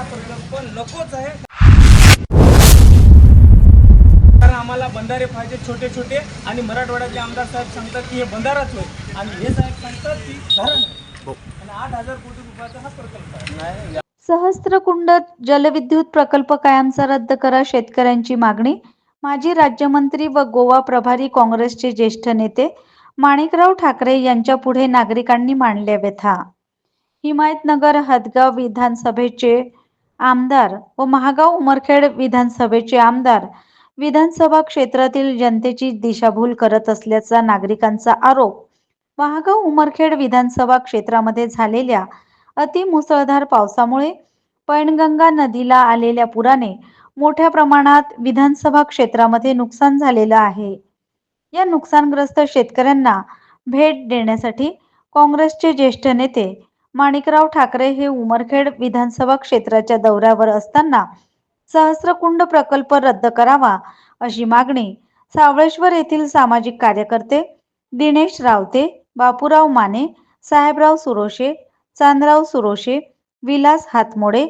आम्हाला हा प्रकल्प नकोच आहे. कारण आम्हाला बंधारे पाहिजे छोटे छोटे आणि मराठवाड्याचे आमदार साहेब सांगतात की हे बंधाराच होय. आणि हे साहेब सांगतात की धरण आहे. आणि आठ हजार कोटी रुपयाचा हा प्रकल्प आहे. सहस्त्रकुंड जलविद्युत प्रकल्प कायमचा रद्द करा शेतकऱ्यांची मागणी. माजी राज्यमंत्री व गोवा प्रभारी काँग्रेसचे ज्येष्ठ नेते माणिकराव ठाकरे यांच्या पुढे नागरिकांनी मांडल्या व्यथा. हिमायतनगर हदगाव विधानसभेचे आमदार व महागाव उमरखेड विधानसभेचे आमदार विधानसभा क्षेत्रातील जनतेची दिशाभूल करत असल्याचा नागरिकांचा आरोप. महागाव उमरखेड विधानसभा क्षेत्रामध्ये झालेल्या अतिमुसळधार पावसामुळे पैनगंगा नदीला आलेल्या पुराने मोठ्या प्रमाणात विधानसभा क्षेत्रामध्ये नुकसान झालेलं आहे. या नुकसानग्रस्त शेतकऱ्यांना भेट देण्यासाठी काँग्रेसचे ज्येष्ठ नेते माणिकराव ठाकरे हे उमरखेड विधानसभा क्षेत्राच्या दौऱ्यावर असताना सहस्रकुंड प्रकल्प रद्द करावा अशी मागणी सावळेश्वर येथील सामाजिक कार्यकर्ते दिनेश रावते बापूराव माने साहेबराव सुरोशे चांदराव सुरोशे विलास हातमोडे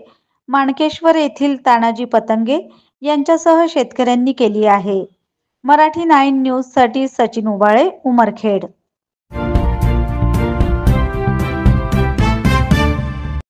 माणकेश्वर येथील तानाजी पतंगे यांच्यासह शेतकऱ्यांनी केली आहे. मराठी नाईन न्यूजसाठी सचिन उबाळे उमरखेड.